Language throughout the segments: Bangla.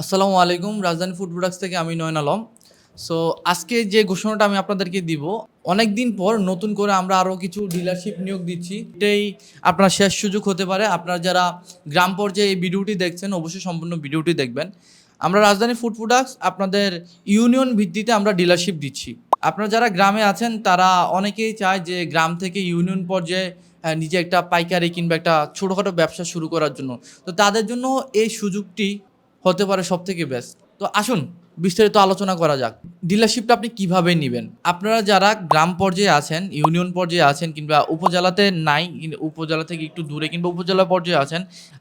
আসসালামু আলাইকুম, রাজধানী ফুড প্রোডাক্টস থেকে আমি নয়ন আলম। সো আজকে যে ঘোষণাটা আমি আপনাদেরকে দিব অনেক দিন পর নতুন করে আমরা আরও কিছু ডিলারশিপ নিয়োগ দিচ্ছি। এটাই আপনার শেষ সুযোগ হতে পারে। আপনারা যারা গ্রাম পর্যায়ে এই ভিডিওটি দেখছেন, অবশ্যই সম্পূর্ণ ভিডিওটি দেখবেন। আমরা রাজধানী ফুড প্রোডাক্টস আপনাদের ইউনিয়ন ভিত্তিতে আমরা ডিলারশিপ দিচ্ছি। আপনারা যারা গ্রামে আছেন, তারা অনেকেই চায় যে গ্রাম থেকে ইউনিয়ন পর্যায়ে নিজে একটা পাইকারি কিংবা একটা ছোটোখাটো ব্যবসা শুরু করার জন্য। তো তাদের জন্য এই সুযোগটি হতে পারে সব থেকে বেস্ট তো আসুন বিস্তারিত আলোচনা করা যাক। ডিলারশিপটা আপনি কীভাবে নেবেন? আপনারা যারা গ্রাম পর্যায়ে আছেন, ইউনিয়ন পর্যায়ে আছেন কিংবা উপজেলাতে নাই উপজেলা থেকে একটু দূরে কিংবা উপজেলা পর্যায়ে আছেন,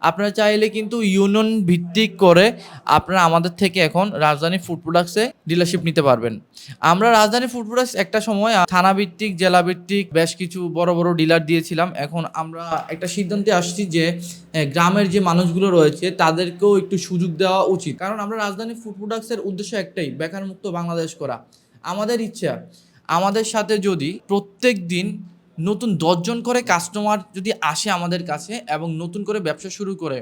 আপনারা চাইলে কিন্তু ইউনিয়ন ভিত্তিক করে আপনারা আমাদের থেকে এখন রাজধানী ফুড প্রোডাক্টসে ডিলারশিপ নিতে পারবেন। আমরা রাজধানী ফুড প্রোডাক্টস একটা সময় থানা ভিত্তিক জেলা ভিত্তিক বেশ কিছু বড় বড় ডিলার দিয়েছিলাম। এখন আমরা একটা সিদ্ধান্তে আসছি যে গ্রামের যে মানুষগুলো রয়েছে তাদেরকেও একটু সুযোগ দেওয়া উচিত। কারণ আমরা রাজধানী ফুড প্রোডাক্টসের উদ্দেশ্য একটাই বেকার মুক্ত বাংলাদেশ করা। আমাদের ইচ্ছা, আমাদের সাথে যদি প্রত্যেক দিন নতুন দশজন করে কাস্টমার যদি আসে আমাদের কাছে এবং নতুন করে ব্যবসা শুরু করে,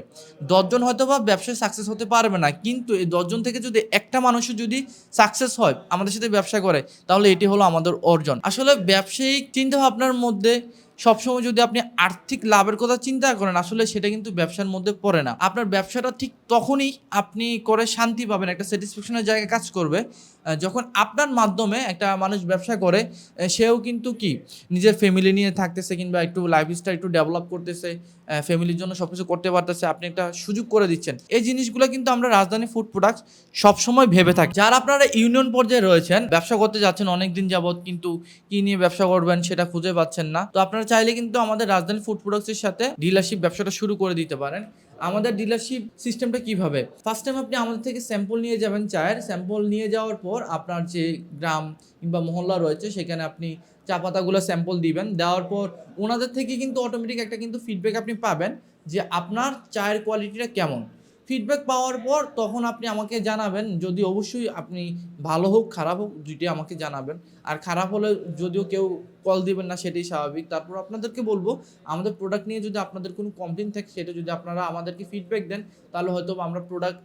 দশজন হয়তো বা ব্যবসায় সাকসেস হতে পারবে না, কিন্তু এই দশজন থেকে যদি একটা মানুষও যদি সাকসেস হয়, আমাদের সাথে ব্যবসা করে, তাহলে এটি হলো আমাদের অর্জন। আসলে ব্যবসায়িক চিন্তা ভাবনার মধ্যে সবসময় যদি আপনি আর্থিক লাভের কথা চিন্তা করেন, আসলে সেটা কিন্তু ব্যবসার মধ্যে পড়ে না। আপনার ব্যবসাটা ঠিক তখনই আপনি করে শান্তি পাবেন, একটা স্যাটিসফ্যাকশনের জায়গায় কাজ করবে। যখন আপনার মাধ্যমে একটা মানুষ ব্যবসা করে সেও কিন্তু কি, নিজের ফ্যামিলি নিয়ে থাকতেছে কিংবা একটু লাইফস্টাইল একটু ডেভেলপ করতেছে ফ্যামিলির জন্য সব কিছু করতে পারতেছে, আপনি একটা সুযোগ করে দিচ্ছেন। এই জিনিসগুলো কিন্তু আমরা রাজধানী ফুড প্রোডাক্টস সবসময় ভেবে থাকি। যারা আপনারা ইউনিয়ন পর্যায়ে রয়েছেন, ব্যবসা করতে যাচ্ছেন অনেক দিন যাবত কিন্তু কি নিয়ে ব্যবসা করবেন সেটা খুঁজে পাচ্ছেন না। তো আপনারা চাইলে কিন্তু আমাদের রাজধানী ফুড প্রোডাক্টসের সাথে ডিলারশিপ ব্যবসাটা শুরু করে দিতে পারেন। আমাদের ডিলারশিপ সিস্টেমটা কীভাবে? ফার্স্ট টাইম আপনি আমাদের থেকে স্যাম্পল নিয়ে যাবেন চায়ের। স্যাম্পল নিয়ে যাওয়ার পর আপনার যে গ্রাম কিংবা মহল্লা রয়েছে, সেখানে আপনি চা পাতাগুলো স্যাম্পল দিবেন। দেওয়ার পর ওনাদের থেকে কিন্তু অটোমেটিক একটা কিন্তু ফিডব্যাক আপনি পাবেন যে আপনার চায়ের কোয়ালিটিটা কেমন। ফিডব্যাক পাওয়ার পর তখন আপনি আমাকে জানাবেন। যদি অবশ্যই আপনি ভালো হোক, খারাপ হোক দুইটি আমাকে জানাবেন। আর খারাপ হলে যদিও কেউ কল দিবেন না, সেটাই স্বাভাবিক। তারপর আপনাদেরকে বলব, আমাদের প্রোডাক্ট নিয়ে যদি আপনাদের কোনো কমপ্লেন থাকে, সেটা যদি আপনারা আমাদেরকে ফিডব্যাক দেন, তাহলে হয়তো আমরা প্রোডাক্ট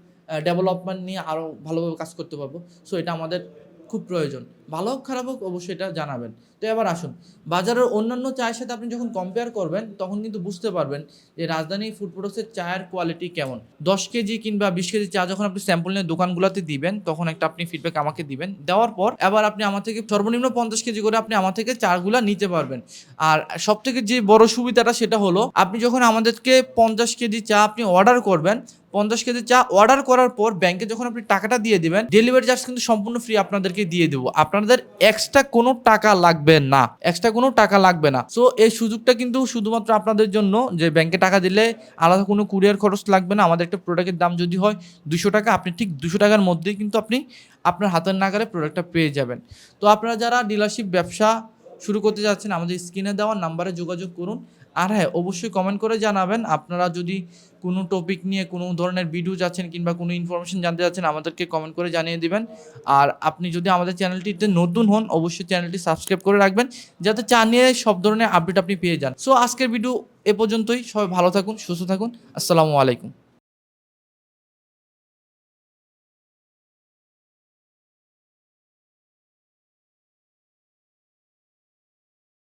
ডেভেলপমেন্ট নিয়ে আরও ভালোভাবে কাজ করতে পারব। সো এটা আমাদের খুব প্রয়োজন। ভালো হোক, খারাপ হোক, অবশ্যই এটা জানাবেন। তো এবার আসুন, বাজারের অন্যান্য চায়ের সাথে আপনি যখন কম্পেয়ার করবেন, তখন কিন্তু বুঝতে পারবেন যে রাজধানী ফুড প্রোডাক্টসের চায়ের কোয়ালিটি কেমন। দশ কেজি কিংবা বিশ কেজি চা যখন আপনি স্যাম্পল নিয়ে দোকানগুলোতে দিবেন, তখন একটা আপনি ফিডব্যাক আমাকে দিবেন। দেওয়ার পর এবার আপনি আমার থেকে সর্বনিম্ন পঞ্চাশ কেজি করে আপনি আমার থেকে চাগুলা নিতে পারবেন। আর সব থেকে যে বড় সুবিধাটা সেটা হলো, আপনি যখন আমাদেরকে পঞ্চাশ কেজি চা আপনি অর্ডার করবেন পঞ্চাশ কেজি চা অর্ডার করার পর ব্যাংকে যখন আপনি টাকাটা দিয়ে দিবেন ডেলিভারি চার্জ কিন্তু সম্পূর্ণ ফ্রি আপনাদেরকে দিয়ে দেবো। আপনাদের এক্সট্রা কোনো টাকা লাগবে না। এক্সট্রা কোনো টাকা লাগবে না। সো এই সুযোগটা কিন্তু শুধুমাত্র আপনাদের জন্য যে ব্যাংকে টাকা দিলে আলাদা কোনো কুরিয়ার খরচ লাগবে না। আমাদের একটা প্রোডাক্টের দাম যদি হয় দুশো টাকা, আপনি ঠিক দুশো টাকার মধ্যেই কিন্তু আপনি আপনার হাতের নাগারে প্রোডাক্টটা পেয়ে যাবেন। তো আপনারা যারা ডিলারশিপ ব্যবসা শুরু করতে যাচ্ছেন, আমাদের স্ক্রিনে দেওয়া নাম্বারে যোগাযোগ করুন। আর হ্যাঁ অবশ্যই কমেন্ট করে জানাবেন। আপনারা যদি কোনো টপিক নিয়ে কোনো ধরনের ভিডিও যাচ্ছেন কিংবা কোনো ইনফরমেশন জানতে যাচ্ছেন, আমাদেরকে কমেন্ট করে জানিয়ে দিবেন। আর আপনি যদি আমাদের চ্যানেলটিতে নতুন হন, অবশ্যই চ্যানেলটি সাবস্ক্রাইব করে রাখবেন, যাতে চা নিয়ে সব ধরনের আপডেট আপনি পেয়ে যান। সো আজকের ভিডিও এ পর্যন্তই। সবাই ভালো থাকুন, সুস্থ থাকুন। আসসালামু আলাইকুম।